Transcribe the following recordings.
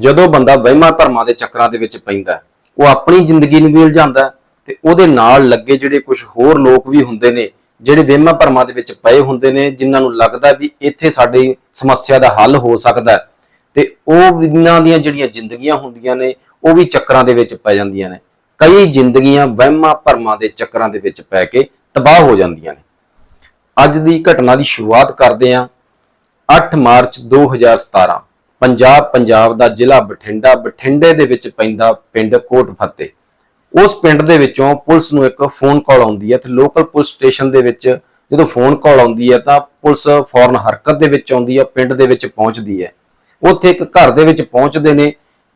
ਜਦੋਂ ਬੰਦਾ ਵਹਿਮਾਂ ਭਰਮਾਂ ਦੇ ਚੱਕਰਾਂ ਦੇ ਵਿੱਚ ਪੈਂਦਾ ਉਹ ਆਪਣੀ ਜ਼ਿੰਦਗੀ ਨੂੰ ਵੀ ਉਲਝਾਉਂਦਾ ਹੈ ਤੇ ਉਹਦੇ ਨਾਲ ਲੱਗੇ ਜਿਹੜੇ ਕੁਝ ਹੋਰ ਲੋਕ ਵੀ ਹੁੰਦੇ ਨੇ, ਜਿਹੜੇ ਵਹਿਮਾਂ ਭਰਮਾਂ ਦੇ ਵਿੱਚ ਪਏ ਹੁੰਦੇ ਨੇ, ਜਿਨ੍ਹਾਂ ਨੂੰ ਲੱਗਦਾ ਵੀ ਇੱਥੇ ਸਾਡੀ ਸਮੱਸਿਆ ਦਾ ਹੱਲ ਹੋ ਸਕਦਾ ਹੈ ਤੇ ਉਹ ਇਹਨਾਂ ਦੀਆਂ ਜਿਹੜੀਆਂ ਜ਼ਿੰਦਗੀਆਂ ਹੁੰਦੀਆਂ ਨੇ, ਉਹ ਵੀ ਚੱਕਰਾਂ ਦੇ ਵਿੱਚ ਪੈ ਜਾਂਦੀਆਂ ਨੇ। ਕਈ ਜ਼ਿੰਦਗੀਆਂ ਵਹਿਮਾਂ ਭਰਮਾਂ ਦੇ ਚੱਕਰਾਂ ਦੇ ਵਿੱਚ ਪੈ ਕੇ ਤਬਾਹ ਹੋ ਜਾਂਦੀਆਂ ਨੇ। ਅੱਜ ਦੀ ਘਟਨਾ ਦੀ ਸ਼ੁਰੂਆਤ ਕਰਦੇ ਹਾਂ। 8 ਮਾਰਚ 2017 ਪੰਜਾਬ ਪੰਜਾਬ ਦਾ ਜ਼ਿਲ੍ਹਾ ਬਠਿੰਡਾ, ਬਠਿੰਡੇ ਦੇ ਵਿੱਚ ਪੈਂਦਾ ਪਿੰਡ ਕੋਟ ਫਤਿਹ ਉਸ ਪਿੰਡ ਦੇ ਵਿੱਚੋਂ ਪੁਲਿਸ ਨੂੰ ਇੱਕ ਫੋਨ ਕਾਲ ਆਉਂਦੀ ਹੈ। ਤੇ ਲੋਕਲ ਪੁਲਿਸ ਸਟੇਸ਼ਨ ਦੇ ਵਿੱਚ ਜਦੋਂ ਫੋਨ ਕਾਲ ਆਉਂਦੀ ਹੈ ਤਾਂ ਪੁਲਿਸ ਫੌਰਨ ਹਰਕਤ ਦੇ ਵਿੱਚ ਆਉਂਦੀ ਹੈ, ਪਿੰਡ ਦੇ ਵਿੱਚ ਪਹੁੰਚਦੀ ਹੈ। ਉੱਥੇ ਇੱਕ ਘਰ ਦੇ ਵਿੱਚ ਪਹੁੰਚਦੇ ਨੇ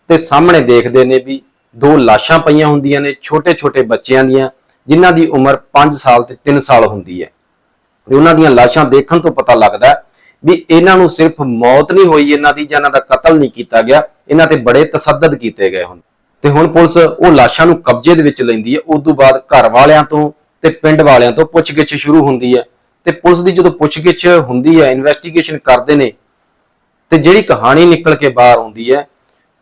ਤੇ ਸਾਹਮਣੇ ਦੇਖਦੇ ਨੇ ਵੀ ਦੋ ਲਾਸ਼ਾਂ ਪਈਆਂ ਹੁੰਦੀਆਂ ਨੇ, ਛੋਟੇ-ਛੋਟੇ ਬੱਚਿਆਂ ਦੀਆਂ, ਜਿਨ੍ਹਾਂ ਦੀ ਉਮਰ 5 ਸਾਲ ਤੇ 3 ਸਾਲ ਹੁੰਦੀ ਹੈ। ਤੇ ਉਹਨਾਂ ਦੀਆਂ ਲਾਸ਼ਾਂ ਦੇਖਣ ਤੋਂ ਪਤਾ ਲੱਗਦਾ ਵੀ ਇਹਨਾਂ ਨੂੰ ਸਿਰਫ ਮੌਤ ਨਹੀਂ ਹੋਈ, ਇਹਨਾਂ ਦੀ ਜਾਂ ਇਹਨਾਂ ਦਾ ਕਤਲ ਨਹੀਂ ਕੀਤਾ ਗਿਆ, ਇਹਨਾਂ ਤੇ ਬੜੇ ਤਸੱਦਦ ਕੀਤੇ ਗਏ ਹਨ ਤੇ ਹੁਣ ਪੁਲਿਸ ਉਹ ਲਾਸ਼ਾਂ ਨੂੰ ਕਬਜ਼ੇ ਦੇ ਵਿੱਚ ਲੈਂਦੀ ਹੈ, ਉਸ ਤੋਂ ਬਾਅਦ ਘਰ ਵਾਲਿਆਂ ਤੋਂ ਤੇ ਪਿੰਡ ਵਾਲਿਆਂ ਤੋਂ ਪੁੱਛਗਿੱਛ ਸ਼ੁਰੂ ਹੁੰਦੀ ਹੈ। ਤੇ ਪੁਲਿਸ ਦੀ ਜਦੋਂ ਪੁੱਛਗਿੱਛ ਹੁੰਦੀ ਹੈ ਇਨਵੈਸਟੀਗੇਸ਼ਨ ਕਰਦੇ ਨੇ, ਤੇ ਜਿਹੜੀ ਕਹਾਣੀ ਨਿਕਲ ਕੇ ਬਾਹਰ ਆਉਂਦੀ ਹੈ,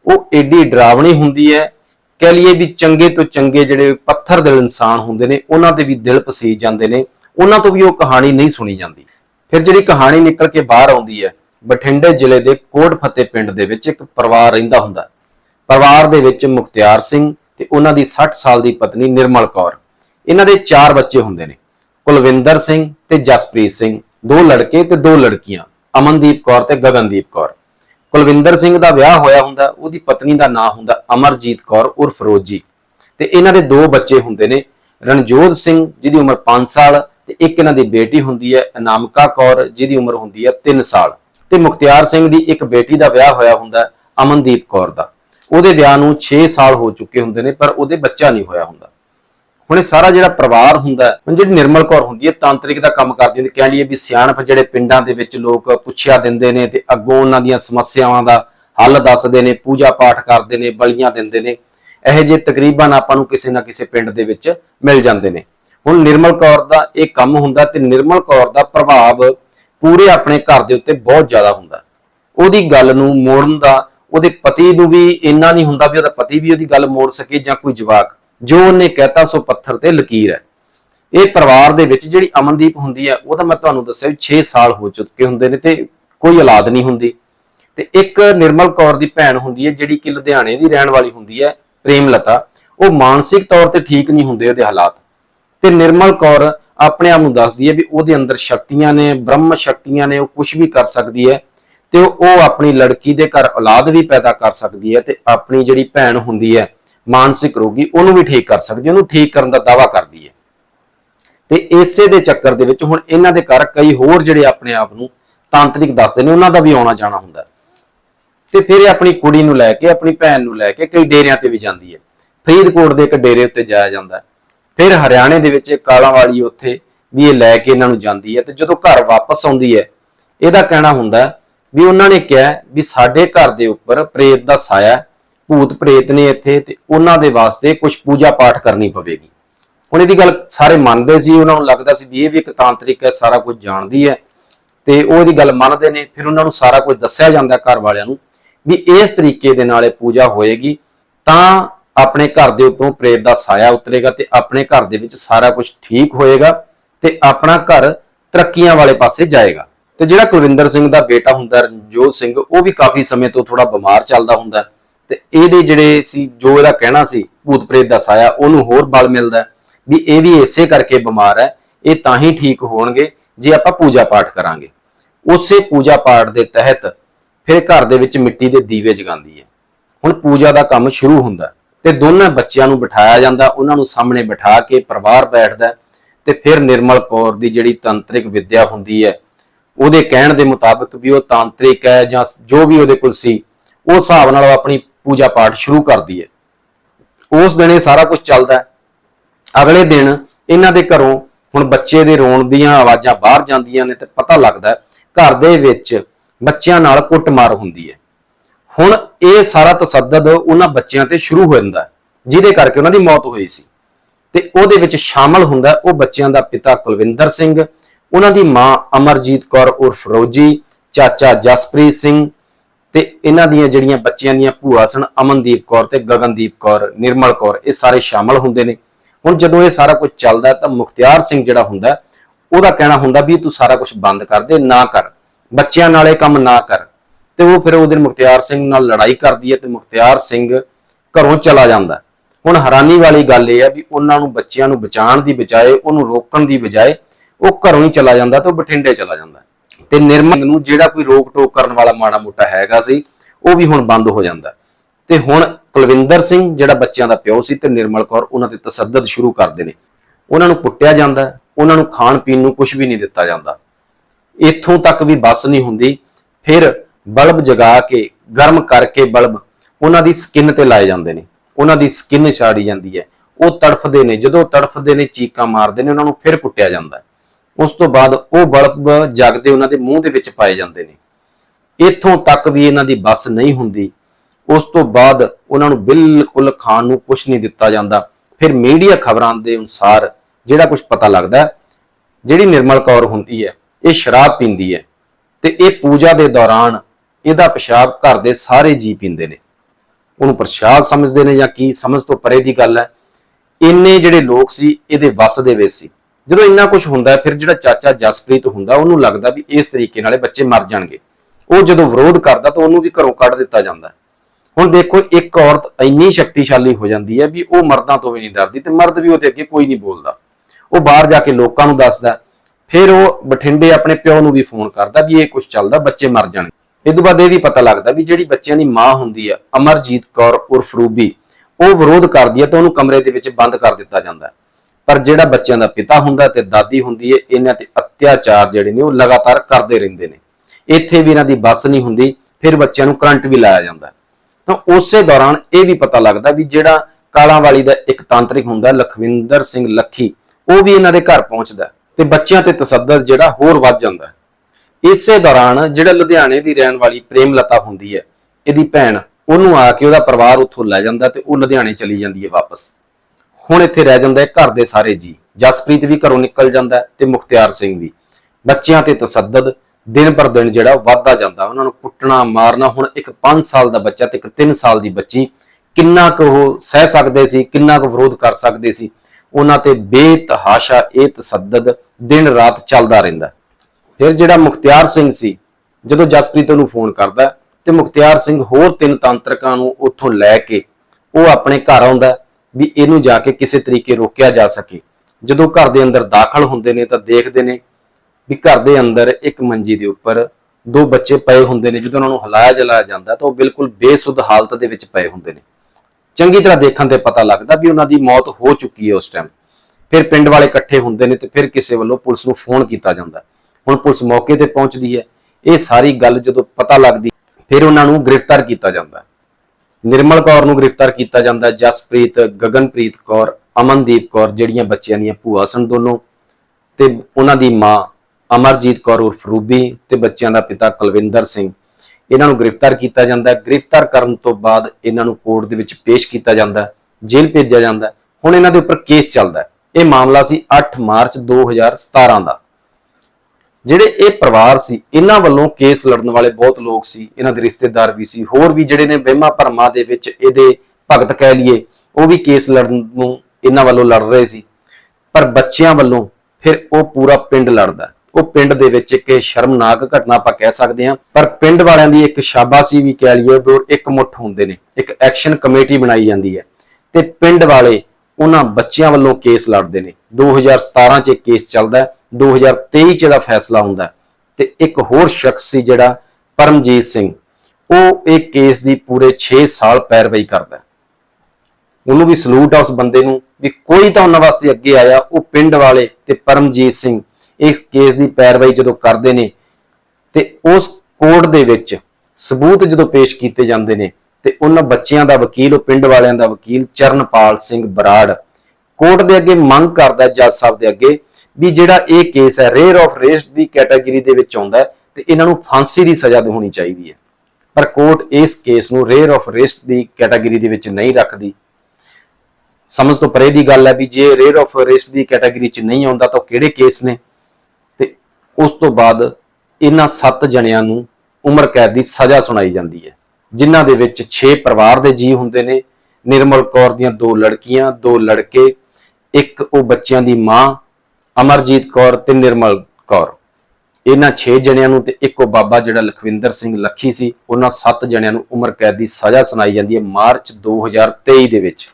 ਉਹ ਏਡੀ ਡਰਾਵਣੀ ਹੁੰਦੀ ਹੈ, ਕਹਿ ਲਈਏ ਵੀ ਚੰਗੇ ਤੋਂ ਚੰਗੇ ਜਿਹੜੇ ਪੱਥਰ ਦਿਲ ਇਨਸਾਨ ਹੁੰਦੇ ਨੇ, ਉਹਨਾਂ ਦੇ ਵੀ ਦਿਲ ਪਸੀ ਜਾਂਦੇ ਨੇ, ਉਹਨਾਂ ਤੋਂ ਵੀ ਉਹ ਕਹਾਣੀ ਨਹੀਂ ਸੁਣੀ ਜਾਂਦੀ। ਫਿਰ ਜਿਹੜੀ ਕਹਾਣੀ ਨਿਕਲ ਕੇ ਬਾਹਰ ਆਉਂਦੀ ਹੈ, ਬਠਿੰਡੇ ਜ਼ਿਲ੍ਹੇ ਦੇ ਕੋਟ ਫਤਿਹ ਪਿੰਡ ਦੇ ਵਿੱਚ ਇੱਕ ਪਰਿਵਾਰ ਰਹਿੰਦਾ ਹੁੰਦਾ ਪਰਿਵਾਰ ਦੇ ਵਿੱਚ ਮੁਖਤਿਆਰ ਸਿੰਘ ਤੇ ਉਹਨਾਂ ਦੀ 60 ਸਾਲ ਦੀ ਪਤਨੀ ਨਿਰਮਲ ਕੌਰ। ਇਹਨਾਂ ਦੇ ਚਾਰ ਬੱਚੇ ਹੁੰਦੇ ਨੇ, ਕੁਲਵਿੰਦਰ ਸਿੰਘ ਤੇ ਜਸਪ੍ਰੀਤ ਸਿੰਘ। ਦੋ ਲੜਕੇ ਤੇ ਦੋ ਲੜਕੀਆਂ, ਅਮਨਦੀਪ ਕੌਰ ਤੇ ਗਗਨਦੀਪ ਕੌਰ। ਕੁਲਵਿੰਦਰ ਸਿੰਘ ਦਾ ਵਿਆਹ ਹੋਇਆ ਹੁੰਦਾ, ਉਹਦੀ ਪਤਨੀ ਦਾ ਨਾਮ ਹੁੰਦਾ ਅਮਰਜੀਤ ਕੌਰ ਉਰਫ ਰੋਜੀ। ਤੇ ਇਹਨਾਂ ਦੇ ਦੋ ਬੱਚੇ ਹੁੰਦੇ ਨੇ, ਰਣਜੋਤ ਸਿੰਘ, ਜਿਹਦੀ ਉਮਰ 5 ਸਾਲ ਤੇ ਇੱਕ ਇਹਨਾਂ ਦੀ ਬੇਟੀ ਹੁੰਦੀ ਹੈ, ਅਨਾਮਕਾ ਕੌਰ, ਜਿਹਦੀ ਉਮਰ ਹੁੰਦੀ ਹੈ 3 ਸਾਲ। ਤੇ ਮੁਖਤਿਆਰ ਸਿੰਘ ਦੀ ਇੱਕ ਬੇਟੀ ਦਾ ਵਿਆਹ ਹੋਇਆ ਹੁੰਦਾ ਅਮਨਦੀਪ ਕੌਰ ਦਾ। ਉਹਦੇ ਵਿਆਹ ਨੂੰ 6 ਸਾਲ ਹੋ ਚੁੱਕੇ ਹੁੰਦੇ ਨੇ, ਪਰ ਉਹਦੇ ਬੱਚਾ ਨਹੀਂ ਹੋਇਆ ਹੁੰਦਾ। ਹੁਣ ਇਹ ਸਾਰਾ ਜਿਹੜਾ ਪਰਿਵਾਰ ਹੁੰਦਾ ਹੁਣ ਜਿਹੜੀ ਨਿਰਮਲ ਕੌਰ ਹੁੰਦੀ ਹੈ, ਤਾਂਤਰਿਕ ਦਾ ਕੰਮ ਕਰਦੀ ਹੁੰਦੀ ਕਹਿ ਲਈਏ ਵੀ ਸਿਆਣਪ ਜਿਹੜੇ ਪਿੰਡਾਂ ਦੇ ਵਿੱਚ ਲੋਕ ਪੁੱਛਿਆ ਦਿੰਦੇ ਨੇ ਤੇ ਅੱਗੋਂ ਉਹਨਾਂ ਦੀਆਂ ਸਮੱਸਿਆਵਾਂ ਦਾ ਹੱਲ ਦੱਸਦੇ ਨੇ, ਪੂਜਾ ਪਾਠ ਕਰਦੇ ਨੇ, ਬਲੀਆਂ ਦਿੰਦੇ ਨੇ, ਇਹੋ ਜਿਹੇ ਤਕਰੀਬਨ ਆਪਾਂ ਨੂੰ ਕਿਸੇ ਨਾ ਕਿਸੇ ਪਿੰਡ ਦੇ ਵਿੱਚ ਮਿਲ ਜਾਂਦੇ ਨੇ। ਹੁਣ ਨਿਰਮਲ ਕੌਰ ਦਾ ਇਹ ਕੰਮ ਹੁੰਦਾ ਤੇ ਨਿਰਮਲ ਕੌਰ ਦਾ ਪ੍ਰਭਾਵ ਪੂਰੇ ਆਪਣੇ ਘਰ ਦੇ ਉੱਤੇ ਬਹੁਤ ਜ਼ਿਆਦਾ ਹੁੰਦਾ। ਉਹਦੀ ਗੱਲ ਨੂੰ ਮੋੜਨ ਦਾ, ਉਹਦੇ ਪਤੀ ਨੂੰ ਵੀ ਇੰਨਾ ਨਹੀਂ ਹੁੰਦਾ ਵੀ ਉਹਦਾ ਪਤੀ ਵੀ ਉਹਦੀ ਗੱਲ ਮੋੜ ਸਕੇ ਜਾਂ ਕੋਈ ਜਵਾਕ। ਜੋ ਉਹਨੇ ਕਹਿਤਾ ਸੋ ਪੱਥਰ ਤੇ ਲਕੀਰ ਹੈ। ਇਹ ਪਰਿਵਾਰ ਦੇ ਵਿੱਚ ਜਿਹੜੀ ਅਮਨਦੀਪ ਹੁੰਦੀ ਹੈ, ਉਹ ਤਾਂ ਮੈਂ ਤੁਹਾਨੂੰ ਦੱਸਿਆ ਵੀ 6 ਸਾਲ ਹੋ ਚੁੱਕੇ ਹੁੰਦੇ ਨੇ ਤੇ ਕੋਈ ਔਲਾਦ ਨਹੀਂ ਹੁੰਦੀ। ਤੇ ਇੱਕ ਨਿਰਮਲ ਕੌਰ ਦੀ ਭੈਣ ਹੁੰਦੀ ਹੈ, ਜਿਹੜੀ ਕਿ ਲੁਧਿਆਣੇ ਦੀ ਰਹਿਣ ਵਾਲੀ ਹੁੰਦੀ ਹੈ, ਪ੍ਰੇਮਲਤਾ। ਉਹ ਮਾਨਸਿਕ ਤੌਰ ਤੇ ਠੀਕ ਨਹੀਂ ਹੁੰਦੇ ਉਹਦੇ ਹਾਲਾਤ। ਤੇ ਨਿਰਮਲ ਕੌਰ ਆਪਣੇ ਆਪ ਨੂੰ ਦੱਸਦੀ ਹੈ ਵੀ ਉਹਦੇ ਅੰਦਰ ਸ਼ਕਤੀਆਂ ਨੇ, ਬ੍ਰਹਮ ਸ਼ਕਤੀਆਂ ਨੇ, ਉਹ ਕੁਝ ਵੀ ਕਰ ਸਕਦੀ ਹੈ ਤੇ ਉਹ ਆਪਣੀ ਲੜਕੀ ਦੇ ਘਰ ਔਲਾਦ ਵੀ ਪੈਦਾ ਕਰ ਸਕਦੀ ਹੈ ਤੇ ਆਪਣੀ ਜਿਹੜੀ ਭੈਣ ਹੁੰਦੀ ਹੈ, ਮਾਨਸਿਕ ਰੋਗੀ, ਉਹਨੂੰ ਵੀ ਠੀਕ ਕਰ ਸਕਦੀ ਹੈ, ਉਹਨੂੰ ਠੀਕ ਕਰਨ ਦਾ ਦਾਵਾ ਕਰਦੀ ਹੈ। ਤੇ ਇਸੇ ਦੇ ਚੱਕਰ ਦੇ ਵਿੱਚ ਹੁਣ ਇਹਨਾਂ ਦੇ ਘਰ ਕਈ ਹੋਰ ਜਿਹੜੇ ਆਪਣੇ ਆਪ ਨੂੰ ਤਾਂਤਰਿਕ ਦੱਸਦੇ ਨੇ, ਉਹਨਾਂ ਦਾ ਵੀ ਆਉਣਾ ਜਾਣਾ ਹੁੰਦਾ ਤੇ ਫਿਰ ਇਹ ਆਪਣੀ ਕੁੜੀ ਨੂੰ ਲੈ ਕੇ, ਆਪਣੀ ਭੈਣ ਨੂੰ ਲੈ ਕੇ ਕਈ ਡੇਰਿਆਂ ਤੇ ਵੀ ਜਾਂਦੀ ਹੈ। ਫਰੀਦਕੋਟ ਦੇ ਇੱਕ ਡੇਰੇ ਉੱਤੇ ਜਾਇਆ ਜਾਂਦਾ ਹੈ। ਫਿਰ ਹਰਿਆਣੇ ਦੇ ਵਿੱਚ ਕਾਲਾਂ ਵਾਲੀ ਉੱਥੇ ਵੀ ਇਹ ਲੈ ਕੇ ਇਹਨਾਂ ਨੂੰ ਜਾਂਦੀ ਹੈ ਤੇ ਜਦੋਂ ਘਰ ਵਾਪਸ ਆਉਂਦੀ ਹੈ, ਇਹਦਾ ਕਹਿਣਾ ਹੁੰਦਾ ਵੀ ਉਹਨਾਂ ਨੇ ਕਿਹਾ ਵੀ ਸਾਡੇ ਘਰ ਦੇ ਉੱਪਰ ਪ੍ਰੇਤ ਦਾ ਸਾਇਆ ਭੂਤ ਪ੍ਰੇਤ ਨੇ ਇੱਥੇ ਤੇ ਉਹਨਾਂ ਦੇ ਵਾਸਤੇ ਕੁਝ ਪੂਜਾ ਪਾਠ ਕਰਨੀ ਪਵੇਗੀ। ਹੁਣ ਇਹਦੀ ਗੱਲ ਸਾਰੇ ਮੰਨਦੇ ਸੀ, ਉਹਨਾਂ ਨੂੰ ਲੱਗਦਾ ਸੀ ਵੀ ਇਹ ਵੀ ਇੱਕ ਤਾਂਤਰਿਕ ਹੈ, ਸਾਰਾ ਕੁਝ ਜਾਣਦੀ ਹੈ ਤੇ ਉਹ ਇਹਦੀ ਗੱਲ ਮੰਨਦੇ ਨੇ, ਫਿਰ ਉਹਨਾਂ ਨੂੰ ਸਾਰਾ ਕੁਝ ਦੱਸਿਆ ਜਾਂਦਾ ਘਰ ਵਾਲਿਆਂ ਨੂੰ ਵੀ ਇਸ ਤਰੀਕੇ ਦੇ ਨਾਲ ਇਹ ਪੂਜਾ ਹੋਏਗੀ ਤਾਂ ਆਪਣੇ ਘਰ ਦੇ ਉੱਪਰੋਂ ਪ੍ਰੇਤ ਦਾ ਸਾਇਆ ਉਤਰੇਗਾ ਤੇ ਆਪਣੇ ਘਰ ਦੇ ਵਿੱਚ ਸਾਰਾ ਕੁਝ ਠੀਕ ਹੋਏਗਾ ਤੇ ਆਪਣਾ ਘਰ ਤਰੱਕੀਆਂ ਵਾਲੇ ਪਾਸੇ ਜਾਏਗਾ। ਤੇ ਜਿਹੜਾ ਕੁਲਵਿੰਦਰ ਸਿੰਘ ਦਾ ਬੇਟਾ ਹੁੰਦਾ, ਰਣਜੋਤ ਸਿੰਘ, ਉਹ ਵੀ ਕਾਫੀ ਸਮੇਂ ਤੋਂ ਥੋੜਾ ਬਿਮਾਰ ਚੱਲਦਾ ਹੁੰਦਾ ਤੇ ਇਹਦੇ ਜਿਹੜੇ ਸੀ, ਜੋ ਇਹਦਾ ਕਹਿਣਾ ਸੀ, ਭੂਤ ਪ੍ਰੇਤ ਦਾ ਸਾਇਆ, ਉਹਨੂੰ ਹੋਰ ਬਲ ਮਿਲਦਾ ਵੀ ਇਹ ਵੀ ਇਸੇ ਕਰਕੇ ਬਿਮਾਰ ਹੈ, ਇਹ ਤਾਂ ਹੀ ਠੀਕ ਹੋਣਗੇ ਜੇ ਆਪਾਂ ਪੂਜਾ ਪਾਠ ਕਰਾਂਗੇ। ਉਸੇ ਪੂਜਾ ਪਾਠ ਦੇ ਤਹਿਤ ਫਿਰ ਘਰ ਦੇ ਵਿੱਚ ਮਿੱਟੀ ਦੇ ਦੀਵੇ ਜਗਾਉਂਦੀ ਹੈ। ਹੁਣ ਪੂਜਾ ਦਾ ਕੰਮ ਸ਼ੁਰੂ ਹੁੰਦਾ ਤੇ ਦੋਨਾਂ ਬੱਚਿਆਂ ਨੂੰ ਬਿਠਾਇਆ ਜਾਂਦਾ, ਉਹਨਾਂ ਨੂੰ ਸਾਹਮਣੇ ਬਿਠਾ ਕੇ ਪਰਿਵਾਰ ਬੈਠਦਾ ਤੇ ਫਿਰ ਨਿਰਮਲ ਕੌਰ ਦੀ ਜਿਹੜੀ ਤੰਤਰਿਕ ਵਿਦਿਆ ਹੁੰਦੀ ਹੈ, ਉਹਦੇ ਕਹਿਣ ਦੇ ਮੁਤਾਬਕ ਵੀ ਉਹ ਤਾਂਤਰਿਕ ਹੈ ਜਾਂ ਜੋ ਵੀ ਉਹਦੇ ਕੋਲ ਸੀ ਉਸ ਹਿਸਾਬ ਨਾਲ ਉਹ ਆਪਣੀ ਪੂਜਾ ਪਾਠ ਸ਼ੁਰੂ ਕਰਦੀ ਹੈ। ਉਸ ਦਿਨ ਇਹ ਸਾਰਾ ਕੁਝ ਚੱਲਦਾ ਹੈ। ਅਗਲੇ ਦਿਨ ਇਹਨਾਂ ਦੇ ਘਰੋਂ ਹੁਣ ਬੱਚੇ ਦੇ ਰੋਣ ਦੀਆਂ ਆਵਾਜ਼ਾਂ ਬਾਹਰ ਜਾਂਦੀਆਂ ਨੇ ਤੇ ਪਤਾ ਲੱਗਦਾ ਘਰ ਦੇ ਵਿੱਚ ਬੱਚਿਆਂ ਨਾਲ ਕੁੱਟਮਾਰ ਹੁੰਦੀ ਹੈ। ਹੁਣ ਇਹ ਸਾਰਾ ਤਸੱਦਦ ਉਹਨਾਂ ਬੱਚਿਆਂ ਤੇ ਸ਼ੁਰੂ ਹੋ ਜਾਂਦਾ ਜਿਹਦੇ ਕਰਕੇ ਉਹਨਾਂ ਦੀ ਮੌਤ ਹੋਈ ਸੀ। ਤੇ ਉਹਦੇ ਵਿੱਚ ਸ਼ਾਮਲ ਹੁੰਦਾ ਉਹ ਬੱਚਿਆਂ ਦਾ ਪਿਤਾ ਕੁਲਵਿੰਦਰ ਸਿੰਘ, ਉਹਨਾਂ ਦੀ ਮਾਂ ਅਮਰਜੀਤ ਕੌਰ ਉਰਫ ਰੋਜੀ, ਚਾਚਾ ਜਸਪ੍ਰੀਤ ਸਿੰਘ ਤੇ ਇਹਨਾਂ ਦੀਆਂ ਜਿਹੜੀਆਂ ਬੱਚਿਆਂ ਦੀਆਂ ਭੂਆ ਸਨ ਅਮਨਦੀਪ ਕੌਰ ਤੇ ਗਗਨਦੀਪ ਕੌਰ, ਨਿਰਮਲ ਕੌਰ, ਇਹ ਸਾਰੇ ਸ਼ਾਮਲ ਹੁੰਦੇ ਨੇ। ਹੁਣ ਜਦੋਂ ਇਹ ਸਾਰਾ ਕੁਝ ਚੱਲਦਾ ਤਾਂ ਮੁਖਤਿਆਰ ਸਿੰਘ ਜਿਹੜਾ ਹੁੰਦਾ ਉਹਦਾ ਕਹਿਣਾ ਹੁੰਦਾ ਵੀ ਤੂੰ ਸਾਰਾ ਕੁਝ ਬੰਦ ਕਰ ਦੇ, ਨਾ ਕਰ। ਬੱਚਿਆਂ ਨਾਲ ਇਹ ਕੰਮ ਨਾ ਕਰ। ਤੇ ਉਹ ਫਿਰ ਉਹਦੇ ਮੁਖਤਿਆਰ ਸਿੰਘ ਨਾਲ ਲੜਾਈ ਕਰਦੀ ਹੈ ਤੇ ਮੁਖਤਿਆਰ ਸਿੰਘ ਘਰੋਂ ਚਲਾ ਜਾਂਦਾ ਹੁਣ ਹੈਰਾਨੀ ਵਾਲੀ ਗੱਲ ਇਹ ਹੈ ਵੀ ਉਹਨਾਂ ਨੂੰ ਬੱਚਿਆਂ ਨੂੰ ਬਚਾਉਣ ਦੀ ਬਜਾਏ, ਉਹਨੂੰ ਰੋਕਣ ਦੀ ਬਜਾਏ ਉਹ ਘਰੋਂ ਹੀ ਚਲਾ ਜਾਂਦਾ ਤੇ ਉਹ ਬਠਿੰਡੇ ਚਲਾ ਜਾਂਦਾ ਤੇ ਨਿਰਮਲ ਨੂੰ ਜਿਹੜਾ ਕੋਈ ਰੋਕ ਟੋਕ ਕਰਨ ਵਾਲਾ ਮਾੜਾ ਮੋਟਾ ਹੈਗਾ ਸੀ, ਉਹ ਵੀ ਹੁਣ ਬੰਦ ਹੋ ਜਾਂਦਾ ਤੇ ਹੁਣ ਕੁਲਵਿੰਦਰ ਸਿੰਘ ਜਿਹੜਾ ਬੱਚਿਆਂ ਦਾ ਪਿਓ ਸੀ ਤੇ ਨਿਰਮਲ ਕੌਰ ਉਹਨਾਂ ਤੇ ਤਸੱਦਦ ਸ਼ੁਰੂ ਕਰਦੇ ਨੇ। ਉਹਨਾਂ ਨੂੰ ਕੁੱਟਿਆ ਜਾਂਦਾ ਉਹਨਾਂ ਨੂੰ ਖਾਣ ਪੀਣ ਨੂੰ ਕੁਝ ਵੀ ਨਹੀਂ ਦਿੱਤਾ ਜਾਂਦਾ। ਇੱਥੋਂ ਤੱਕ ਵੀ ਬਸ ਨਹੀਂ ਹੁੰਦੀ, ਫਿਰ ਬਲਬ ਜਗਾ ਕੇ, ਗਰਮ ਕਰਕੇ ਬਲਬ ਉਹਨਾਂ ਦੀ ਸਕਿਨ ਤੇ ਲਾਏ ਜਾਂਦੇ ਨੇ। ਉਹਨਾਂ ਦੀ ਸਕਿਨ ਛਾੜੀ ਜਾਂਦੀ ਹੈ। ਉਹ ਤੜਫਦੇ ਨੇ। ਜਦੋਂ ਤੜਫਦੇ ਨੇ, ਚੀਕਾਂ ਮਾਰਦੇ ਨੇ, ਉਹਨਾਂ ਨੂੰ ਫਿਰ ਕੁੱਟਿਆ ਜਾਂਦਾ ਹੈ। ਉਸ ਤੋਂ ਬਾਅਦ ਉਹ ਬਲਬ ਜਗਦੇ ਉਹਨਾਂ ਦੇ ਮੂੰਹ ਦੇ ਵਿੱਚ ਪਾਏ ਜਾਂਦੇ ਨੇ। ਇੱਥੋਂ ਤੱਕ ਵੀ ਇਹਨਾਂ ਦੀ ਬਸ ਨਹੀਂ ਹੁੰਦੀ। ਉਸ ਤੋਂ ਬਾਅਦ ਉਹਨਾਂ ਨੂੰ ਬਿਲਕੁਲ ਖਾਣ ਨੂੰ ਕੁਝ ਨਹੀਂ ਦਿੱਤਾ ਜਾਂਦਾ। ਫਿਰ ਮੀਡੀਆ ਖਬਰਾਂ ਦੇ ਅਨੁਸਾਰ ਜਿਹੜਾ ਕੁਝ ਪਤਾ ਲੱਗਦਾ ਜਿਹੜੀ ਨਿਰਮਲ ਕੌਰ ਹੁੰਦੀ ਹੈ, ਇਹ ਸ਼ਰਾਬ ਪੀਂਦੀ ਹੈ। ਤੇ ਇਹ ਪੂਜਾ ਦੇ ਦੌਰਾਨ ਇਹਦਾ ਪਿਸ਼ਾਬ ਘਰ ਦੇ ਸਾਰੇ ਜੀ ਪੀਂਦੇ ਨੇ। ਉਹਨੂੰ ਪ੍ਰਸ਼ਾਦ ਸਮਝਦੇ ਨੇ ਜਾਂ ਕੀ, ਸਮਝ ਤੋਂ ਪਰੇ ਦੀ ਗੱਲ ਹੈ। ਇੰਨੇ ਜਿਹੜੇ ਲੋਕ ਸੀ, ਇਹਦੇ ਵੱਸ ਦੇ ਵਿੱਚ ਸੀ। ਜਦੋਂ ਇੰਨਾ ਕੁਝ ਹੁੰਦਾ ਫਿਰ ਜਿਹੜਾ ਚਾਚਾ ਜਸਪ੍ਰੀਤ ਹੁੰਦਾ, ਉਹਨੂੰ ਲੱਗਦਾ ਵੀ ਇਸ ਤਰੀਕੇ ਨਾਲੇ ਬੱਚੇ ਮਰ ਜਾਣਗੇ। ਉਹ ਜਦੋਂ ਵਿਰੋਧ ਕਰਦਾ ਤਾਂ ਉਹਨੂੰ ਵੀ ਘਰੋਂ ਕੱਢ ਦਿੱਤਾ ਜਾਂਦਾ ਹੁਣ ਦੇਖੋ, ਇੱਕ ਔਰਤ ਇੰਨੀ ਸ਼ਕਤੀਸ਼ਾਲੀ ਹੋ ਜਾਂਦੀ ਹੈ ਵੀ ਉਹ ਮਰਦਾਂ ਤੋਂ ਵੀ ਨਹੀਂ ਡਰਦੀ ਤੇ ਮਰਦ ਵੀ ਉਹਦੇ ਅੱਗੇ ਕੋਈ ਨਹੀਂ ਬੋਲਦਾ। ਉਹ ਬਾਹਰ ਜਾ ਕੇ ਲੋਕਾਂ ਨੂੰ ਦੱਸਦਾ ਫਿਰ ਉਹ ਬਠਿੰਡੇ ਆਪਣੇ ਪਿਓ ਨੂੰ ਵੀ ਫੋਨ ਕਰਦਾ ਵੀ ਇਹ ਕੁਝ ਚੱਲਦਾ, ਬੱਚੇ ਮਰ ਜਾਣਗੇ। ਇਹ ਤੋਂ ਬਾਅਦ ਇਹ ਵੀ ਪਤਾ ਲੱਗਦਾ ਵੀ ਜਿਹੜੀ ਬੱਚਿਆਂ ਦੀ ਮਾਂ ਹੁੰਦੀ ਹੈ ਅਮਰਜੀਤ ਕੌਰ ਉਰਫ ਰੂਬੀ, ਉਹ ਵਿਰੋਧ ਕਰਦੀ ਹੈ ਤਾਂ ਉਹਨੂੰ ਕਮਰੇ ਦੇ ਵਿੱਚ ਬੰਦ ਕਰ ਦਿੱਤਾ ਜਾਂਦਾ ਹੈ। ਪਰ ਜਿਹੜਾ ਬੱਚਿਆਂ ਦਾ ਪਿਤਾ ਹੁੰਦਾ ਤੇ ਦਾਦੀ ਹੁੰਦੀ ਹੈ ਇਹਨਾਂ ਤੇ ਅਤਿਆਚਾਰ ਜਿਹੜੇ ਨੇ, ਉਹ ਲਗਾਤਾਰ ਕਰਦੇ ਰਹਿੰਦੇ ਨੇ। ਇੱਥੇ ਵੀ ਇਹਨਾਂ ਦੀ ਬੱਸ ਨਹੀਂ ਹੁੰਦੀ, ਫਿਰ ਬੱਚਿਆਂ ਨੂੰ ਕਰੰਟ ਵੀ ਲਾਇਆ ਜਾਂਦਾ ਤਾਂ ਉਸੇ ਦੌਰਾਨ ਇਹ ਵੀ ਪਤਾ ਲੱਗਦਾ ਵੀ ਜਿਹੜਾ ਕਾਲਾਂ ਵਾਲੀ ਦਾ ਇੱਕ ਤਾਂਤਰਿਕ ਹੁੰਦਾ, ਲਖਵਿੰਦਰ ਸਿੰਘ ਲੱਖੀ, ਉਹ ਵੀ ਇਹਨਾਂ ਦੇ ਘਰ ਪਹੁੰਚਦਾ ਹੈ ਤੇ ਬੱਚਿਆਂ ਤੇ ਤਸੱਦਦ ਜਿਹੜਾ ਹੋਰ ਵੱਧ ਜਾਂਦਾ ਇਸੇ ਦੌਰਾਨ ਜਿਹੜਾ ਲੁਧਿਆਣੇ ਦੀ ਰਹਿਣ ਵਾਲੀ ਪ੍ਰੇਮਲਤਾ ਹੁੰਦੀ ਹੈ, ਇਹਦੀ ਭੈਣ, ਉਹਨੂੰ ਆ ਕੇ ਉਹਦਾ ਪਰਿਵਾਰ ਉੱਥੋਂ ਲੈ ਜਾਂਦਾ ਤੇ ਉਹ ਲੁਧਿਆਣੇ ਚਲੀ ਜਾਂਦੀ ਹੈ ਵਾਪਸ। ਹੁਣ ਇੱਥੇ ਰਹਿ ਜਾਂਦਾ ਹੈ ਘਰ ਦੇ ਸਾਰੇ ਜੀ ਜਸਪ੍ਰੀਤ ਵੀ ਘਰੋਂ ਨਿਕਲ ਜਾਂਦਾ ਤੇ ਮੁਖਤਿਆਰ ਸਿੰਘ ਵੀ। ਬੱਚਿਆਂ ਤੇ ਤਸੱਦਦ, ਦਿਨ ਪਰ ਦਿਨ ਜਿਹੜਾ ਵੱਧਦਾ ਜਾਂਦਾ, ਉਹਨਾਂ ਨੂੰ ਕੁੱਟਣਾ, ਮਾਰਨਾ, ਹੁਣ ਇੱਕ 5 ਸਾਲ ਦਾ ਬੱਚਾ ਤੇ ਇੱਕ 3 ਸਾਲ ਦੀ ਬੱਚੀ, ਕਿੰਨਾ ਕੁ ਉਹ ਸਹਿ ਸਕਦੇ ਸੀ, ਕਿੰਨਾ ਕੁ ਵਿਰੋਧ ਕਰ ਸਕਦੇ ਸੀ, ਉਹਨਾਂ ਤੇ ਬੇਤਹਾਸ਼ਾ, ਇਹ ਤਸੱਦਦ ਦਿਨ ਰਾਤ ਚੱਲਦਾ ਰਹਿੰਦਾ ਫਿਰ ਜਿਹੜਾ ਮੁਖਤਿਆਰ ਸਿੰਘ ਸੀ, ਜਦੋਂ ਜਸਪ੍ਰੀਤ ਉਹਨੂੰ ਫੋਨ ਕਰਦਾ, ਤੇ ਮੁਖਤਿਆਰ ਸਿੰਘ ਹੋਰ ਤਿੰਨ ਤਾਂਤਰਿਕਾਂ ਨੂੰ ਉੱਥੋਂ ਲੈ ਕੇ ਉਹ ਆਪਣੇ ਘਰ ਆਉਂਦਾ ਵੀ ਇਹਨੂੰ ਜਾ ਕੇ ਕਿਸੇ ਤਰੀਕੇ ਰੋਕਿਆ ਜਾ ਸਕੇ। ਜਦੋਂ ਘਰ ਦੇ ਅੰਦਰ ਦਾਖਲ ਹੁੰਦੇ ਨੇ ਤਾਂ ਦੇਖਦੇ ਨੇ ਵੀ ਘਰ ਦੇ ਅੰਦਰ ਇੱਕ ਮੰਜੀ ਦੇ ਉੱਪਰ ਦੋ ਬੱਚੇ ਪਏ ਹੁੰਦੇ ਨੇ, ਜਦੋਂ ਉਹਨਾਂ ਨੂੰ ਹਲਾਇਆ ਜਲਾਇਆ ਜਾਂਦਾ ਤਾਂ ਉਹ ਬਿਲਕੁਲ ਬੇਸੁੱਧ ਹਾਲਤ ਦੇ ਵਿੱਚ ਪਏ ਹੁੰਦੇ ਨੇ। ਚੰਗੀ ਤਰ੍ਹਾਂ ਦੇਖਣ ਤੇ ਪਤਾ ਲੱਗਦਾ ਵੀ ਉਹਨਾਂ ਦੀ ਮੌਤ ਹੋ ਚੁੱਕੀ ਹੈ ਉਸ ਟਾਈਮ ਫਿਰ ਪਿੰਡ ਵਾਲੇ ਇਕੱਠੇ ਹੁੰਦੇ ਨੇ ਤੇ ਫਿਰ ਕਿਸੇ ਵੱਲੋਂ ਪੁਲਿਸ ਨੂੰ ਫੋਨ ਕੀਤਾ ਜਾਂਦਾ। ਹੁਣ ਪੁਲਿਸ ਮੌਕੇ ਤੇ ਪਹੁੰਚਦੀ ਹੈ। ਇਹ ਸਾਰੀ ਗੱਲ ਜਦੋਂ ਪਤਾ ਲੱਗਦੀ, ਫਿਰ ਉਹਨਾਂ ਨੂੰ ਗ੍ਰਿਫਤਾਰ ਕੀਤਾ ਜਾਂਦਾ ਨਿਰਮਲ ਕੌਰ ਨੂੰ ਗ੍ਰਿਫਤਾਰ ਕੀਤਾ ਜਾਂਦਾ ਜਸਪ੍ਰੀਤ, ਗਗਨਪ੍ਰੀਤ ਕੌਰ, ਅਮਨਦੀਪ ਕੌਰ, ਜਿਹੜੀਆਂ ਬੱਚਿਆਂ ਦੀਆਂ ਭੂਆ ਸਨ ਦੋਨੋਂ। ਤੇ ਉਹਨਾਂ ਦੀ ਮਾਂ ਅਮਰਜੀਤ ਕੌਰ ਉਰਫ ਰੂਬੀ ਤੇ ਬੱਚਿਆਂ ਦਾ ਪਿਤਾ ਕੁਲਵਿੰਦਰ ਸਿੰਘ। ਇਹਨਾਂ ਨੂੰ ਗ੍ਰਿਫਤਾਰ ਕੀਤਾ ਜਾਂਦਾ ਗ੍ਰਿਫਤਾਰ ਕਰਨ ਤੋਂ ਬਾਅਦ ਇਹਨਾਂ ਨੂੰ ਕੋਰਟ ਦੇ ਵਿੱਚ ਪੇਸ਼ ਕੀਤਾ ਜਾਂਦਾ ਜੇਲ੍ਹ ਭੇਜਿਆ ਜਾਂਦਾ ਹੁਣ ਇਹਨਾਂ ਦੇ ਉੱਪਰ ਕੇਸ ਚੱਲਦਾ ਇਹ ਮਾਮਲਾ ਸੀ 8 ਮਾਰਚ 2017 ਦਾ। ਜਿਹੜੇ ਇਹ ਪਰਿਵਾਰ ਸੀ, ਇਹਨਾਂ ਵੱਲੋਂ ਕੇਸ ਲੜਨ ਵਾਲੇ ਬਹੁਤ ਲੋਕ ਸੀ, ਇਹਨਾਂ ਦੇ ਰਿਸ਼ਤੇਦਾਰ ਵੀ ਸੀ, ਹੋਰ ਵੀ ਜਿਹੜੇ ਨੇ ਵਹਿਮਾਂ ਭਰਮਾਂ ਦੇ ਵਿੱਚ ਇਹਦੇ ਭਗਤ ਕਹਿ ਲਈਏ, ਉਹ ਵੀ ਕੇਸ ਲੜਨ ਨੂੰ ਇਹਨਾਂ ਵੱਲੋਂ ਲੜ ਰਹੇ ਸੀ। ਪਰ ਬੱਚਿਆਂ ਵੱਲੋਂ ਫਿਰ ਉਹ ਪੂਰਾ ਪਿੰਡ ਲੜਦਾ ਉਹ ਪਿੰਡ ਦੇ ਵਿੱਚ ਇੱਕ ਸ਼ਰਮਨਾਕ ਘਟਨਾ ਆਪਾਂ ਕਹਿ ਸਕਦੇ ਹਾਂ, ਪਰ ਪਿੰਡ ਵਾਲਿਆਂ ਦੀ ਇੱਕ ਸ਼ਾਬਾਸ਼ੀ ਵੀ ਕਹਿ ਲਈਏ ਵੀ ਉਹ ਇੱਕ ਮੁੱਠ ਹੁੰਦੇ ਨੇ, ਇੱਕ ਐਕਸ਼ਨ ਕਮੇਟੀ ਬਣਾਈ ਜਾਂਦੀ ਹੈ। ਤੇ ਪਿੰਡ ਵਾਲੇ ਉਹਨਾਂ ਬੱਚਿਆਂ ਵੱਲੋਂ ਕੇਸ ਲੜਦੇ ਨੇ। 2017 ਚ ਇਹ ਕੇਸ ਚੱਲਦਾ ਹੈ। 2023 ਚ ਇਹਦਾ ਫੈਸਲਾ ਹੁੰਦਾ ਤੇ ਇੱਕ ਹੋਰ ਸ਼ਖਸ ਸੀ ਜਿਹੜਾ ਪਰਮਜੀਤ ਸਿੰਘ। ਉਹ ਇਹ ਕੇਸ ਦੀ ਪੂਰੇ 6 ਸਾਲ ਪੈਰਵਾਈ ਕਰਦਾ ਉਹਨੂੰ ਵੀ ਸਲੂਟ ਆ ਉਸ ਬੰਦੇ ਨੂੰ ਵੀ ਕੋਈ ਤਾਂ ਉਹਨਾਂ ਵਾਸਤੇ ਅੱਗੇ ਆਇਆ, ਉਹ ਪਿੰਡ ਵਾਲੇ ਤੇ ਪਰਮਜੀਤ ਸਿੰਘ ਇਸ ਕੇਸ ਦੀ ਪੈਰਵਾਈ ਜਦੋਂ ਕਰਦੇ ਨੇ ਤੇ ਉਸ ਕੋਰਟ ਦੇ ਵਿੱਚ ਸਬੂਤ ਜਦੋਂ ਪੇਸ਼ ਕੀਤੇ ਜਾਂਦੇ ਨੇ ਤੇ ਉਹਨਾਂ ਬੱਚਿਆਂ ਦਾ ਵਕੀਲ, ਉਹ ਪਿੰਡ ਵਾਲਿਆਂ ਦਾ ਵਕੀਲ ਚਰਨਪਾਲ ਸਿੰਘ ਬਰਾੜ ਕੋਰਟ ਦੇ ਅੱਗੇ ਮੰਗ ਕਰਦਾ ਜੱਜ ਸਾਹਿਬ ਦੇ ਅੱਗੇ ਵੀ ਜਿਹੜਾ ਇਹ ਕੇਸ ਹੈ ਰੇਅਰ ਆਫ ਰੇਸਟ ਦੀ ਕੈਟਾਗਰੀ ਦੇ ਵਿੱਚ ਆਉਂਦਾ ਹੈ ਤੇ ਇਹਨਾਂ ਨੂੰ ਫਾਂਸੀ ਦੀ ਸਜ਼ਾ ਹੋਣੀ ਚਾਹੀਦੀ ਹੈ। ਪਰ ਕੋਰਟ ਇਸ ਕੇਸ ਨੂੰ ਰੇਅਰ ਆਫ ਰੇਸਟ ਦੀ ਕੈਟਾਗਰੀ ਦੇ ਵਿੱਚ ਨਹੀਂ ਰੱਖਦੀ। ਸਮਝ ਤੋਂ ਪਰੇ ਦੀ ਗੱਲ ਹੈ ਵੀ ਜੇ ਰੇਅਰ ਆਫ ਰੇਸਟ ਦੀ ਕੈਟਾਗਰੀ 'ਚ ਨਹੀਂ ਆਉਂਦਾ ਤਾਂ ਉਹ ਕਿਹੜੇ ਕੇਸ ਨੇ? ਤੇ ਉਸ ਤੋਂ ਬਾਅਦ ਇਹਨਾਂ ਸੱਤ ਜਣਿਆਂ ਨੂੰ ਉਮਰ ਕੈਦ ਦੀ ਸਜ਼ਾ ਸੁਣਾਈ ਜਾਂਦੀ ਹੈ, ਜਿਨ੍ਹਾਂ ਦੇ ਵਿੱਚ 6 ਪਰਿਵਾਰ ਦੇ ਜੀ ਹੁੰਦੇ ਨੇ। ਨਿਰਮਲ ਕੌਰ ਦੀਆਂ ਦੋ ਲੜਕੀਆਂ, ਦੋ ਲੜਕੇ, ਇੱਕ ਉਹ ਬੱਚਿਆਂ ਦੀ ਮਾਂ ਅਮਰਜੀਤ ਕੌਰ ਤੇ ਨਿਰਮਲ ਕੌਰ। ਇਹਨਾਂ 6 ਜਣਿਆਂ ਨੂੰ ਤੇ ਇੱਕੋ ਬਾਬਾ ਜਿਹੜਾ ਲਖਵਿੰਦਰ ਸਿੰਘ ਲੱਖੀ ਸੀ, ਉਹਨਾਂ 7 ਜਣਿਆਂ ਨੂੰ ਉਮਰ ਕੈਦ ਦੀ ਸਜ਼ਾ ਸੁਣਾਈ ਜਾਂਦੀ ਹੈ ਮਾਰਚ 2023 ਦੇ ਵਿੱਚ।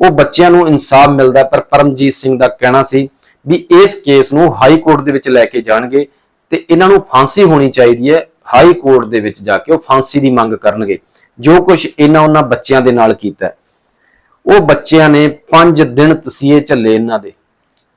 ਉਹ ਬੱਚਿਆਂ ਨੂੰ ਇਨਸਾਫ ਮਿਲਦਾ, ਪਰ ਪਰਮਜੀਤ ਸਿੰਘ ਦਾ ਕਹਿਣਾ ਸੀ ਵੀ ਇਸ ਕੇਸ ਨੂੰ ਹਾਈ ਕੋਰਟ ਦੇ ਵਿੱਚ ਲੈ ਕੇ ਜਾਣਗੇ ਤੇ ਇਹਨਾਂ ਨੂੰ ਫਾਂਸੀ ਹੋਣੀ ਚਾਹੀਦੀ ਹੈ, ਹਾਈ ਕੋਰਟ ਦੇ ਵਿੱਚ ਜਾ ਕੇ ਉਹ ਫਾਂਸੀ ਦੀ ਮੰਗ ਕਰਨਗੇ। ਜੋ ਕੁਝ ਇਹਨਾਂ ਉਹਨਾਂ ਬੱਚਿਆਂ ਦੇ ਨਾਲ ਕੀਤਾ ਉਹ ਬੱਚਿਆਂ ਨੇ 5 ਦਿਨ ਤਸੀਹੇ ਝੱਲੇ ਇਹਨਾਂ ਦੇ।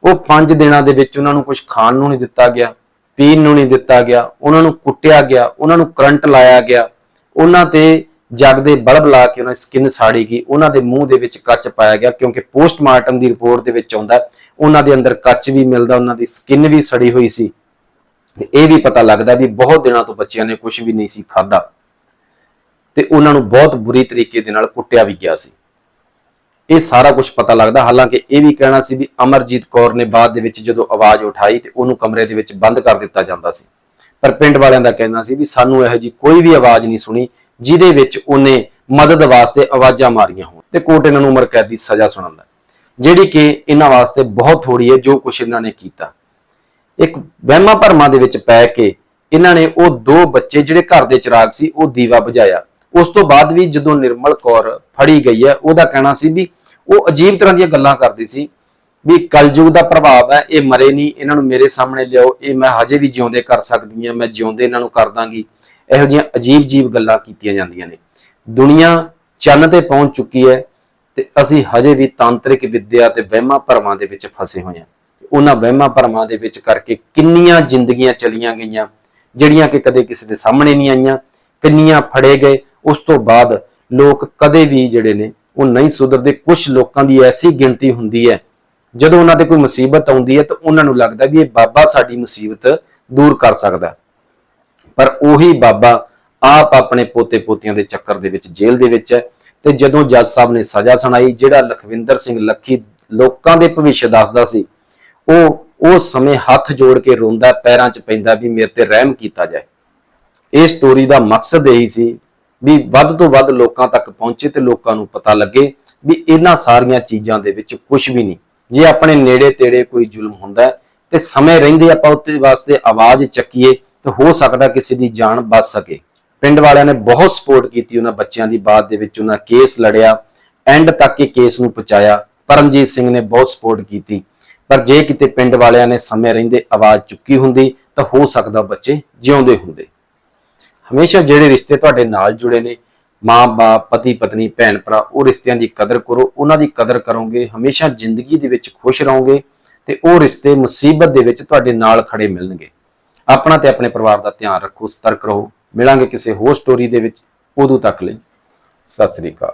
ਉਹ 5 ਦਿਨਾਂ ਦੇ ਵਿੱਚ ਉਹਨਾਂ ਨੂੰ ਕੁਝ ਖਾਣ ਨੂੰ ਨਹੀਂ ਦਿੱਤਾ ਗਿਆ, ਪੀਣ ਨੂੰ ਨਹੀਂ ਦਿੱਤਾ ਗਿਆ, ਉਹਨਾਂ ਨੂੰ ਕੁੱਟਿਆ ਗਿਆ, ਉਹਨਾਂ ਨੂੰ ਕਰੰਟ ਲਾਇਆ ਗਿਆ, ਉਹਨਾਂ ਤੇ ਜਗਦੇ ਬਲਬ ਲਾ ਕੇ ਉਹਨਾਂ ਦੀ ਸਕਿਨ ਸਾੜੀ ਗਈ, ਉਹਨਾਂ ਦੇ ਮੂੰਹ ਦੇ ਵਿੱਚ ਕੱਚ ਪਾਇਆ ਗਿਆ ਕਿਉਂਕਿ ਪੋਸਟਮਾਰਟਮ ਦੀ ਰਿਪੋਰਟ ਦੇ ਵਿੱਚ ਆਉਂਦਾ ਉਹਨਾਂ ਦੇ ਅੰਦਰ ਕੱਚ ਵੀ ਮਿਲਦਾ, ਉਹਨਾਂ ਦੀ ਸਕਿਨ ਵੀ ਸੜੀ ਹੋਈ ਸੀ। ਤੇ ਇਹ ਵੀ ਪਤਾ ਲੱਗਦਾ ਵੀ ਬਹੁਤ ਦਿਨਾਂ ਤੋਂ ਬੱਚਿਆਂ ਨੇ ਕੁਝ ਵੀ ਨਹੀਂ ਸੀ ਖਾਦਾ ਤੇ ਉਹਨਾਂ ਨੂੰ ਬਹੁਤ ਬੁਰੀ ਤਰੀਕੇ ਦੇ ਨਾਲ ਕੁੱਟਿਆ ਵੀ ਗਿਆ ਸੀ। ਇਹ ਸਾਰਾ ਕੁਝ ਪਤਾ ਲੱਗਦਾ। ਹਾਲਾਂਕਿ ਇਹ ਵੀ ਕਹਿਣਾ ਸੀ ਵੀ ਅਮਰਜੀਤ ਕੌਰ ਨੇ ਬਾਅਦ ਦੇ ਵਿੱਚ ਜਦੋਂ ਆਵਾਜ਼ ਉਠਾਈ ਤੇ ਉਹਨੂੰ ਕਮਰੇ ਦੇ ਵਿੱਚ ਬੰਦ ਕਰ ਦਿੱਤਾ ਜਾਂਦਾ ਸੀ। ਪਰ ਪਿੰਡ ਵਾਲਿਆਂ ਦਾ ਕਹਿਣਾ ਸੀ ਵੀ ਸਾਨੂੰ ਇਹੋ ਜੀ ਕੋਈ ਵੀ ਆਵਾਜ਼ ਨਹੀਂ ਸੁਣੀ ਜਿਹਦੇ ਵਿੱਚ ਉਹਨੇ ਮਦਦ ਵਾਸਤੇ ਆਵਾਜ਼ਾਂ ਮਾਰੀਆਂ ਹੋਣ ਤੇ ਕੋਰਟ ਇਹਨਾਂ ਨੂੰ ਉਮਰ ਕੈਦ ਦੀ। ਸਜ਼ਾ ਸੁਣਾਉਂਦਾ ਜਿਹੜੀ ਕਿ ਇਹਨਾਂ ਵਾਸਤੇ ਬਹੁਤ ਥੋੜੀ ਹੈ ਜੋ ਕੁਝ ਇਹਨਾਂ ਨੇ ਕੀਤਾ। ਇੱਕ ਵਹਿਮਾਂ ਭਰਮਾਂ ਦੇ ਵਿੱਚ ਪੈ ਕੇ ਇਹਨਾਂ ਨੇ ਉਹ ਦੋ ਬੱਚੇ ਜਿਹੜੇ ਘਰ ਦੇ ਚਿਰਾਗ ਸੀ ਉਹ ਦੀਵਾ ਬੁਝਾਇਆ। ਉਸ ਤੋਂ ਬਾਅਦ ਵੀ ਜਦੋਂ ਨਿਰਮਲ ਕੌਰ ਫੜੀ ਗਈ ਹੈ, ਉਹਦਾ ਕਹਿਣਾ ਸੀ ਵੀ ਉਹ ਅਜੀਬ ਤਰ੍ਹਾਂ ਦੀਆਂ ਗੱਲਾਂ ਕਰਦੀ ਸੀ ਵੀ ਕਲਯੁਗ ਦਾ ਪ੍ਰਭਾਵ ਹੈ, ਇਹ ਮਰੇ ਨਹੀਂ, ਇਹਨਾਂ ਨੂੰ ਮੇਰੇ ਸਾਹਮਣੇ ਲਿਆਓ, ਇਹ ਮੈਂ ਹਜੇ ਵੀ ਜਿਉਂਦੇ ਕਰ ਸਕਦੀ ਹਾਂ, ਮੈਂ ਜਿਉਂਦੇ ਇਹਨਾਂ ਨੂੰ ਕਰ ਦਾਂਗੀ। ਇਹੋ ਜਿਹੀਆਂ ਅਜੀਬ-ਜੀਬ ਗੱਲਾਂ ਕੀਤੀਆਂ ਜਾਂਦੀਆਂ ਨੇ। ਦੁਨੀਆ ਚੰਨ ਤੇ ਪਹੁੰਚ ਚੁੱਕੀ ਹੈ ਤੇ ਅਸੀਂ ਹਜੇ ਵੀ ਤਾਂਤਰਿਕ ਵਿੱਦਿਆ ਤੇ ਵਹਿਮਾਂ ਭਰਮਾਂ ਦੇ ਵਿੱਚ ਫਸੇ ਹੋਏ ਹਾਂ। ਉਹਨਾਂ ਵਹਿਮਾਂ ਭਰਮਾਂ ਦੇ ਵਿੱਚ ਕਰਕੇ ਕਿੰਨੀਆਂ ਜ਼ਿੰਦਗੀਆਂ ਚਲੀਆਂ ਗਈਆਂ, ਜਿਹੜੀਆਂ ਕਿ ਕਦੇ ਕਿਸੇ ਦੇ ਸਾਹਮਣੇ ਨਹੀਂ ਆਈਆਂ, ਕਿੰਨੀਆਂ ਫੜੇ ਗਏ, ਉਸ ਤੋਂ ਬਾਅਦ ਲੋਕ ਕਦੇ ਵੀ ਜਿਹੜੇ ਨੇ ਉਹ ਨਹੀਂ ਸੁਧਰਦੇ। ਕੁਝ ਲੋਕਾਂ ਦੀ ਐਸੀ ਗਿਣਤੀ ਹੁੰਦੀ ਹੈ, ਜਦੋਂ ਉਹਨਾਂ ਤੇ ਕੋਈ ਮੁਸੀਬਤ ਆਉਂਦੀ ਹੈ ਤਾਂ ਉਹਨਾਂ ਨੂੰ ਲੱਗਦਾ ਵੀ ਇਹ ਬਾਬਾ ਸਾਡੀ ਮੁਸੀਬਤ ਦੂਰ ਕਰ ਸਕਦਾ ਪਰ ਉਹੀ ਬਾਬਾ ਆਪ ਆਪਣੇ ਪੋਤੇ ਪੋਤੀਆਂ ਦੇ ਚੱਕਰ ਦੇ ਵਿੱਚ ਜੇਲ੍ਹ ਦੇ ਵਿੱਚ ਹੈ ਤੇ ਜਦੋਂ ਜੱਜ ਸਾਹਿਬ ਨੇ ਸਜ਼ਾ ਸੁਣਾਈ, ਜਿਹੜਾ ਲਖਵਿੰਦਰ ਸਿੰਘ ਲੱਖੀ ਲੋਕਾਂ ਦੇ ਭਵਿੱਖ ਦੱਸਦਾ ਸੀ, ਉਹ ਉਸ ਸਮੇਂ ਹੱਥ ਜੋੜ ਕੇ ਰੋਂਦਾ, ਪੈਰਾਂ 'ਚ ਪੈਂਦਾ ਵੀ ਮੇਰੇ ਤੇ ਰਹਿਮ ਕੀਤਾ ਜਾਏ। ਇਹ ਸਟੋਰੀ ਦਾ ਮਕਸਦ ਇਹੀ ਸੀ ਵੀ ਵੱਧ ਤੋਂ ਵੱਧ ਲੋਕਾਂ ਤੱਕ ਪਹੁੰਚੇ ਤੇ ਲੋਕਾਂ ਨੂੰ ਪਤਾ ਲੱਗੇ ਵੀ ਇਹਨਾਂ ਸਾਰੀਆਂ ਚੀਜ਼ਾਂ ਦੇ ਵਿੱਚ ਕੁਝ ਵੀ ਨਹੀਂ। ਜੇ ਆਪਣੇ ਨੇੜੇ ਤੇੜੇ ਕੋਈ ਜ਼ੁਲਮ ਹੁੰਦਾ ਹੈ ਤੇ ਸਮੇਂ ਰਹਿੰਦੇ ਆਪਾਂ ਉੱਤੇ ਵਾਸਤੇ ਆਵਾਜ਼ ਚੱਕੀਏ ਤਾਂ ਹੋ ਸਕਦਾ ਕਿਸੇ ਦੀ ਜਾਨ ਬਚ ਸਕੇ। ਪਿੰਡ ਵਾਲਿਆਂ ਨੇ ਬਹੁਤ ਸਪੋਰਟ ਕੀਤੀ ਉਹਨਾਂ ਬੱਚਿਆਂ ਦੀ ਬਾਅਦ ਦੇ ਵਿੱਚ, ਉਹਨਾਂ ਕੇਸ ਲੜਿਆ ਐਂਡ ਤੱਕ ਇਹ ਕੇਸ ਨੂੰ ਪਹੁੰਚਾਇਆ। ਪਰਮਜੀਤ ਸਿੰਘ ਨੇ ਬਹੁਤ ਸਪੋਰਟ ਕੀਤੀ। ਪਰ ਜੇ ਕਿਤੇ ਪਿੰਡ ਵਾਲਿਆਂ ਨੇ ਸਮੇਂ ਰਹਿੰਦੇ ਆਵਾਜ਼ ਚੁੱਕੀ ਹੁੰਦੀ ਤਾਂ ਹੋ ਸਕਦਾ ਬੱਚੇ ਜਿਉਂਦੇ ਹੁੰਦੇ। ਹਮੇਸ਼ਾ ਜਿਹੜੇ ਰਿਸ਼ਤੇ ਤੁਹਾਡੇ ਨਾਲ ਜੁੜੇ ਨੇ ਮਾਂ-ਬਾਪ ਪਤੀ, ਪਤਨੀ, ਭੈਣ, ਭਰਾ, ਉਹ ਰਿਸ਼ਤਿਆਂ ਦੀ ਕਦਰ ਕਰੋ, ਉਹਨਾਂ ਦੀ ਕਦਰ ਕਰੋਗੇ, ਹਮੇਸ਼ਾ ਜ਼ਿੰਦਗੀ ਦੇ ਵਿੱਚ ਖੁਸ਼ ਰਹੋਗੇ ਤੇ ਉਹ ਰਿਸ਼ਤੇ ਮੁਸੀਬਤ ਦੇ ਵਿੱਚ ਤੁਹਾਡੇ ਨਾਲ ਖੜੇ ਮਿਲਣਗੇ। ਆਪਣਾ ਤੇ ਆਪਣੇ ਪਰਿਵਾਰ ਦਾ ਧਿਆਨ ਰੱਖੋ, ਸਤਰਕ ਰਹੋ। ਮਿਲਾਂਗੇ ਕਿਸੇ ਹੋਰ ਸਟੋਰੀ ਦੇ ਵਿੱਚ। ਉਦੋਂ ਤੱਕ ਲਈ ਸਤਿ ਸ੍ਰੀ ਅਕਾਲ।